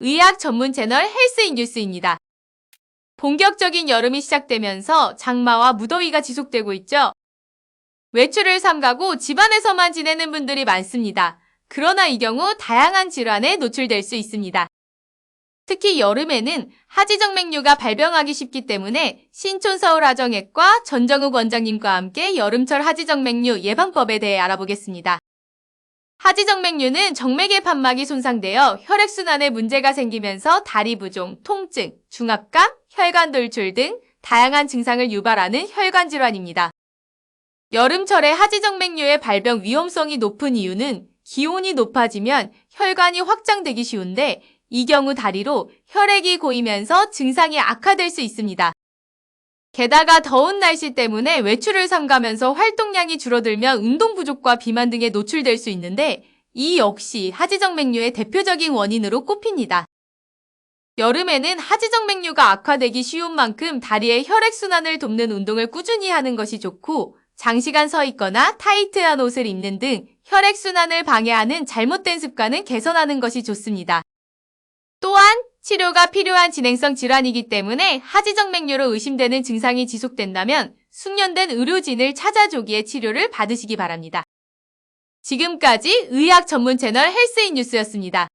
의학 전문 채널 헬스인 뉴스입니다. 본격적인 여름이 시작되면서 장마와 무더위가 지속되고 있죠. 외출을 삼가고 집안에서만 지내는 분들이 많습니다. 그러나 이 경우 다양한 질환에 노출될 수 있습니다. 특히 여름에는 하지정맥류가 발병하기 쉽기 때문에 신촌서울하정액과 전정욱 원장님과 함께 여름철 하지정맥류 예방법에 대해 알아보겠습니다. 하지정맥류는 정맥의 판막이 손상되어 혈액순환에 문제가 생기면서 다리 부종, 통증, 중압감, 혈관 돌출 등 다양한 증상을 유발하는 혈관 질환입니다. 여름철에 하지정맥류의 발병 위험성이 높은 이유는 기온이 높아지면 혈관이 확장되기 쉬운데 이 경우 다리로 혈액이 고이면서 증상이 악화될 수 있습니다. 게다가 더운 날씨 때문에 외출을 삼가면서 활동량이 줄어들면 운동 부족과 비만 등에 노출될 수 있는데 이 역시 하지정맥류의 대표적인 원인으로 꼽힙니다. 여름에는 하지정맥류가 악화되기 쉬운 만큼 다리의 혈액순환을 돕는 운동을 꾸준히 하는 것이 좋고 장시간 서 있거나 타이트한 옷을 입는 등 혈액순환을 방해하는 잘못된 습관은 개선하는 것이 좋습니다. 또한 치료가 필요한 진행성 질환이기 때문에 하지정맥류로 의심되는 증상이 지속된다면 숙련된 의료진을 찾아 조기에 치료를 받으시기 바랍니다. 지금까지 의학 전문 채널 헬스인 뉴스였습니다.